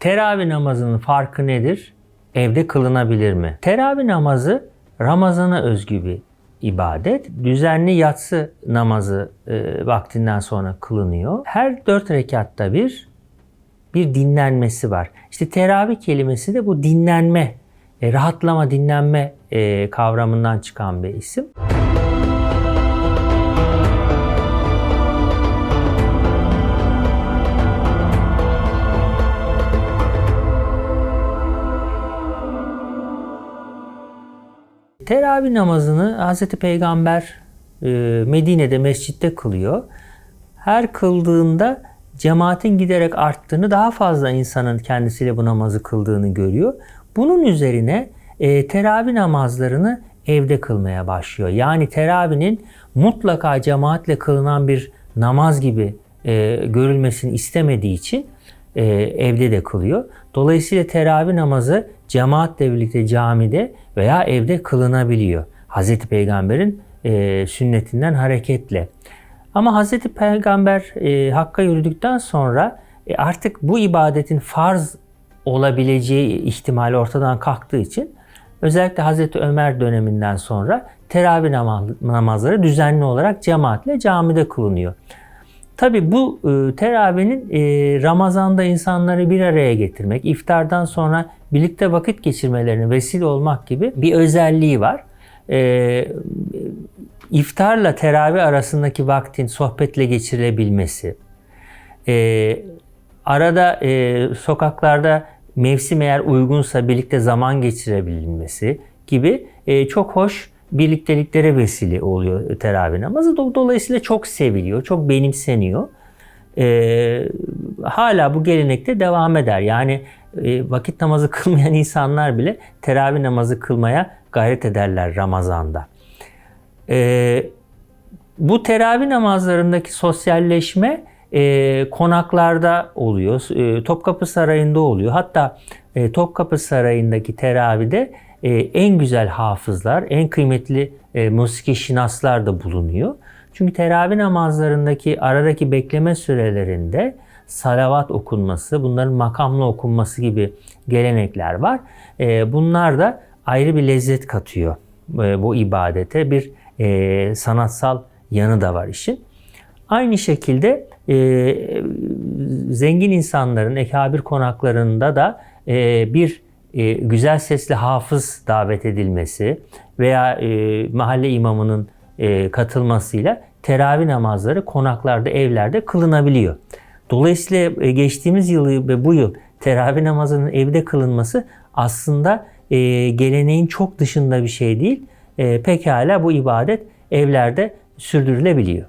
Teravih namazının farkı nedir? Evde kılınabilir mi? Teravih namazı Ramazan'a özgü bir ibadet. Düzenli yatsı namazı e, vaktinden sonra kılınıyor. Her dört rekatta bir bir dinlenmesi var. İşte teravih kelimesi de bu dinlenme, e, rahatlama, dinlenme e, kavramından çıkan bir isim. Teravih namazını Hz. Peygamber e, Medine'de mescitte kılıyor. Her kıldığında cemaatin giderek arttığını, daha fazla insanın kendisiyle bu namazı kıldığını görüyor. Bunun üzerine e, teravih namazlarını evde kılmaya başlıyor. Yani teravihinin mutlaka cemaatle kılınan bir namaz gibi e, görülmesini istemediği için e, evde de kılıyor. Dolayısıyla teravih namazı cemaatle birlikte camide veya evde kılınabiliyor. Hz. Peygamber'in e, sünnetinden hareketle. Ama Hz. Peygamber e, Hakk'a yürüdükten sonra e, artık bu ibadetin farz olabileceği ihtimali ortadan kalktığı için özellikle Hz. Ömer döneminden sonra teravih namazları düzenli olarak cemaatle camide kılınıyor. Tabi bu e, teravihnin e, Ramazan'da insanları bir araya getirmek, iftardan sonra birlikte vakit geçirmelerine vesile olmak gibi bir özelliği var. E, iftarla teravih arasındaki vaktin sohbetle geçirilebilmesi, arada sokaklarda mevsim eğer uygunsa birlikte zaman geçirebilmesi gibi çok hoş birlikteliklere vesile oluyor teravih namazı. Dolayısıyla çok seviliyor, çok benimseniyor. E, hala bu gelenekte devam eder. Yani e, vakit namazı kılmayan insanlar bile teravih namazı kılmaya gayret ederler Ramazan'da. E, bu teravih namazlarındaki sosyalleşme e, konaklarda oluyor. E, Topkapı Sarayı'nda oluyor. Hatta e, Topkapı Sarayı'ndaki teravide e, en güzel hafızlar, en kıymetli e, musiki şinaslar da bulunuyor. Çünkü teravih namazlarındaki aradaki bekleme sürelerinde salavat okunması, bunların makamlı okunması gibi gelenekler var. E, bunlar da ayrı bir lezzet katıyor e, bu ibadete. Bir e, sanatsal yanı da var işin. Aynı şekilde e, zengin insanların ekabir konaklarında da e, bir e, güzel sesli hafız davet edilmesi veya e, mahalle imamının e, katılmasıyla teravih namazları konaklarda, evlerde kılınabiliyor. Dolayısıyla e, geçtiğimiz yıl ve bu yıl teravih namazının evde kılınması aslında e, geleneğin çok dışında bir şey değil. E, pekala bu ibadet evlerde sürdürülebiliyor.